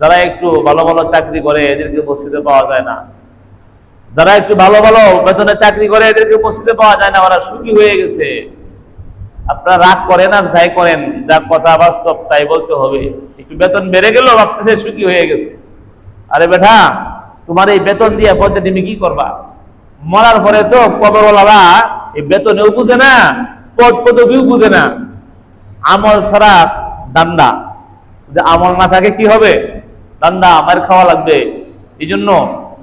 যারা একটু ভালো ভালো চাকরি করে, এদেরকে মসজিদে পাওয়া যায় না। যারা একটু ভালো ভালো বেতনে চাকরি করে, এদেরকে মসজিদে পাওয়া যায় না। ওরা সুখী হয়ে গেছে। আপনারা রাগ করেন আর যাই করেন যা কথা বাস্তব তাই বলতে হবে। একটু বেতন বেড়ে গেল ভাবতেছে সুখী হয়ে গেছে। আরে বেটা, তোমার এই বেতন দিয়ে পথে তুমি কি করবা? মরার পরে তো কবরওয়ালারা এই বেতনেও বুঝে না, পদ পদবিও বুঝে না। আমল ছাড়া দান্দা। যে আমল না থাকে কি হবে? দান্ডা আমার খাওয়া লাগবে। এই জন্য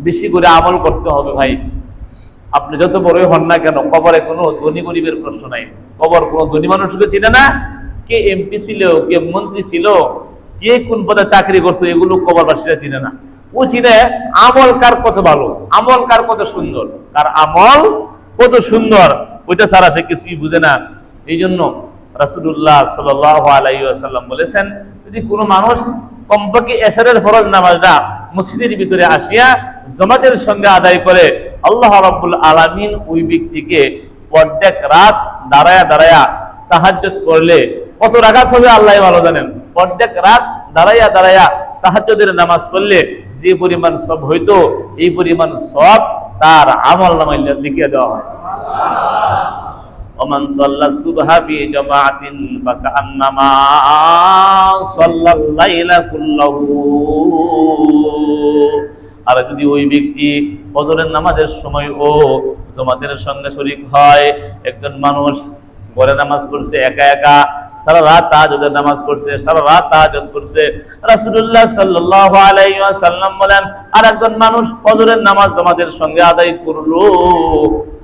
বেশি করে আমল করতে হবে ভাই। আপনি যত বড়ই হন না কেন, কবরে কোনো ধনী গরিবের প্রশ্ন নাই। কবর কোনো ধনী মানুষকে চিনে না? কে এমপি ছিল, কে মন্ত্রী ছিল, কে কোন পদে চাকরি করতো, এগুলো কবরবাসীরা চিনে না। ও চিনে আমল কার কত ভালো, আমল কার কত সুন্দর। কার আমল কত সুন্দর, ওইটা ছাড়া সে কিছুই বুঝে না। এই জন্য রাসুল্লাহ সাল্লাম বলেছেন, যদি কোনো মানুষ কমপক্ষে এশারের ফরজ নামাজটা মসজিদের ভিতরে আসিয়া জমাতের সঙ্গে আদায় করে আল্লাহ রাব্বুল আলামিন ওই ব্যক্তিকে অর্ধেক রাত দাঁড়ায়া দাঁড়ায়া তাহাজ্জুদ করলে কত রাকাত হবে আল্লাহ ভালো জানেন। অর্ধেক রাত দাঁড়াইয়া দাঁড়াইয়া তাহাজ্জুদের নামাজ পড়লে যে পরিমাণ সব হইতো, এই পরিমাণ সব তার আমল নামায় লিখিয়ে দেওয়া হয়। ومن صلى الصبح في جماعة فكأنما صلى الليل كله আর যদি ওই ব্যক্তি ফজরের নামাজের সময় ও জমাতের সঙ্গে শরিক হয় একজন মানুষ ঘরে নামাজ পড়ছে একা একা সারা রাত তাহাজ্জুদের নামাজ পড়ছে সারা রাত তাহাজ্জুদ করছে রাসূলুল্লাহ সাল্লাল্লাহু আলাইহি ওয়াসাল্লাম বলেন আর একজন মানুষ ফজরের নামাজ জামাতের সঙ্গে আদায় করলো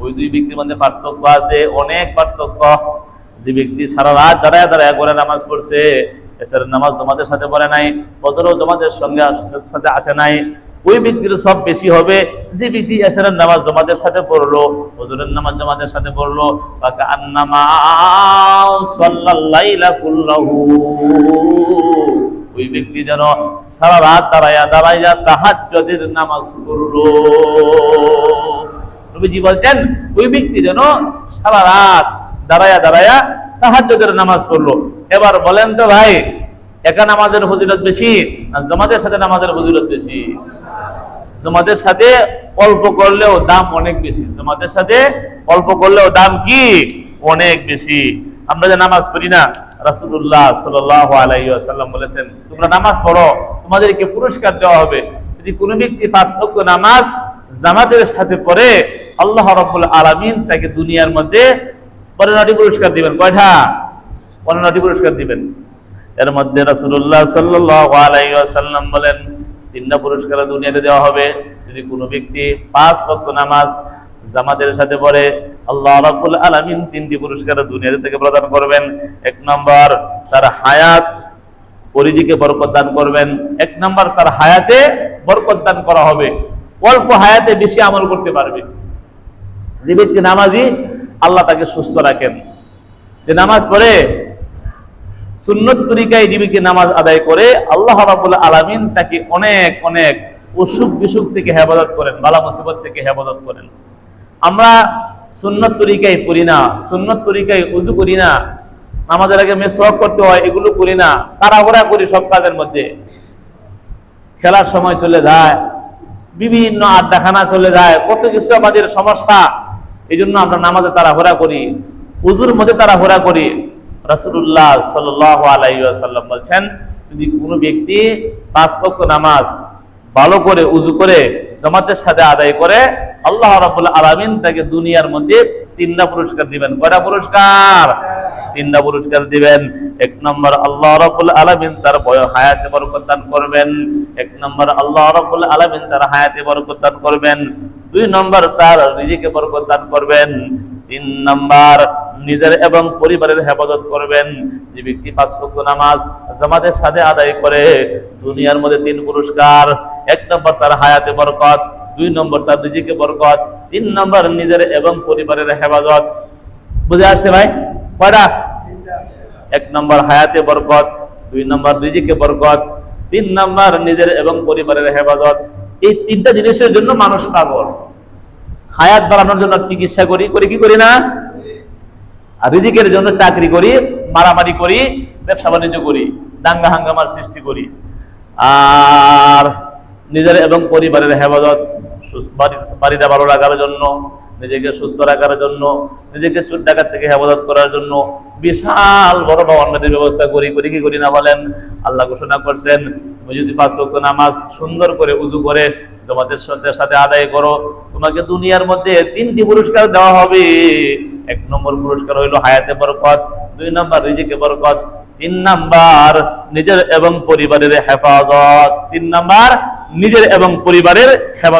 ওই দুই ব্যক্তির মধ্যে পার্থক্য আছে, অনেক পার্থক্য। যে ব্যক্তি সারা রাত দাঁড়ায় দাঁড়ায় করে নামাজ পড়ছে এছাড়া নামাজ জামাতের সাথে পড়ে নাই, ফজরও জামাতের সঙ্গে সাথে আসে নাই, ওই ব্যক্তির সব বেশি হবে। যে ব্যক্তি এসারের নামাজ জমাতের সাথে পড়ল হজরের নামাজ জমাতের সাথে পড়ল ওই ব্যক্তি যেন সারা রাত দাঁড়াইয়া দাঁড়াইয়া তাহাজ্জুদের নামাজ পড়ল। নবীজি বলছেন, ওই ব্যক্তি যেন সারা রাত দাঁড়াইয়া দাঁড়াইয়া তাহাজ্জুদের নামাজ পড়ল। এবার বলেন তো ভাই, একা নামাজের ফজিলত বেশি না জামাতের সাথে নামাজের ফজিলত বেশি? জামাতের সাথে অল্প করলেও দাম অনেক বেশি। জামাতের সাথে অল্প করলেও দাম কি? অনেক বেশি। আমরা যে নামাজ পড়ি না, রাসূলুল্লাহ সাল্লাল্লাহু আলাইহি বলেছেন, তোমরা নামাজ পড়ো, তোমাদেরকে পুরস্কার দেওয়া হবে। যদি কোনো ব্যক্তি পাঁচ ওয়াক্ত নামাজ জামাতের সাথে পড়ে আল্লাহ রাব্বুল আলামিন তাকে দুনিয়ার মধ্যে পনেরোটি পুরস্কার দিবেন। কয়টা? পনেরোটি পুরস্কার দিবেন। এর মধ্যে আলাইহি ওয়াসাল্লাম বলেন, তিনটা পুরস্কার দুনিয়াতে দেওয়া হবে। যদি কোনো ব্যক্তি পাঁচ ওয়াক্ত নামাজ জামাতের সাথে পড়ে, আল্লাহ রাব্বুল আলামিন তিনটি পুরস্কার দুনিয়াতে থেকে প্রদান করবেন। এক নম্বর, তার হায়াত পরিধিকে বরকত দান করবেন। এক নম্বর, তার হায়াতে বরকত দান করা হবে। অল্প হায়াতে বেশি আমল করতে পারবে। যে ব্যক্তি নামাজি, আল্লাহ তাকে সুস্থ রাখেন। যে নামাজ পড়ে, সুন্নত তরিকায় জীবিকে নামাজ আদায় করে, আল্লাহ রাবুল আলামিন তাকে অনেক অনেক অসুখ বিসুখ থেকে হেফাজত করেন, বালা মুসিবত থেকে হেফাজত করেন। আমরা সুন্নত তরিকায় পড়ি না, সুন্নত তরিকায় উজু করি না, নামাজের আগে মেসওয়াক করতে হয়, এগুলো করি না, তাড়াহুড়া করি সব কাজের মধ্যে। খেলার সময় চলে যায় বিভিন্ন আড্ডাখানা চলে যায়, কত কিছু আমাদের সমস্যা। এই জন্য আমরা নামাজে তাড়াহুড়া করি উজুর মধ্যে তারা হোরা করি। রাসূলুল্লাহ সাল্লাল্লাহু আলাইহি ওয়াসাল্লাম বলছেন, যদি কোনো ব্যক্তি পাঁচ ওয়াক্ত নামাজ ভালো করে উজু করে জামাতের সাথে আদায় করে, আল্লাহ রাব্বুল আলামিন তাকে দুনিয়ার মধ্যে তিনটা পুরস্কার দিবেন। কয়টা পুরস্কার? তিনটা পুরস্কার দিবেন। এক নম্বর আল্লাহ রাব্বুল আলামিন তার হায়াতে বরকত দান করবেন। এক নম্বর আল্লাহ রাব্বুল আলামিন তার হায়াতে বরকত দান করবেন। দুই নম্বর তার রিজিকে বরকত দান করবেন। তিন নম্বর নিজের এবং পরিবারের হেফাজত করবেন। যে ব্যক্তি পাঁচ ওয়াক্ত নামাজ জামাতের সাথে আদায় করে, দুনিয়ার মধ্যে তিন পুরস্কার, এক নম্বর তার হায়াতে বরকত, দুই নম্বর তার রিজিকে বরকত, তিন নম্বর নিজের এবং পরিবারের হেফাজত। বুঝে আসছে ভাই? কয়টা? এক নম্বর হায়াতে বরকত, দুই নম্বর রিজিকে বরকত, তিন নম্বর নিজের এবং পরিবারের হেফাজত। এই তিনটা জিনিসের জন্য মানুষ পাগল। হায়াত বাড়ানোর জন্য চিকিৎসা করি করি কি করি না? আর রিজিকের জন্য চাকরি করি, মারামারি করি, ব্যবসা বাণিজ্য করি, দাঙ্গা হাঙ্গামার সৃষ্টি করি। আর নিজের এবং পরিবারের হেফাজত বাড়িটা ভালো রাখার জন্য, নিজেকে সুস্থ রাখার জন্য, নিজেকে চোর ডাকাত থেকে হেফাজত করার জন্য বিশাল বড় ভবনের ব্যবস্থা করি করি কি করি না বলেন? আল্লাহ ঘোষণা করছেন, তুমি যদি পাঁচ নামাজ সুন্দর করে উজু করে জমাতের সাথে সাথে আদায় করো, তোমাকে দুনিয়ার মধ্যে তিনটি পুরস্কার দেওয়া হবে। এক নম্বর পুরস্কার হইল হায়াতে বরকত, দুই নম্বর রিজিকে বরকত, তিন নাম্বার নিজের এবং পরিবারের হেফাজত, তিন নাম্বার নিজের এবং পরিবারের হেফাজত।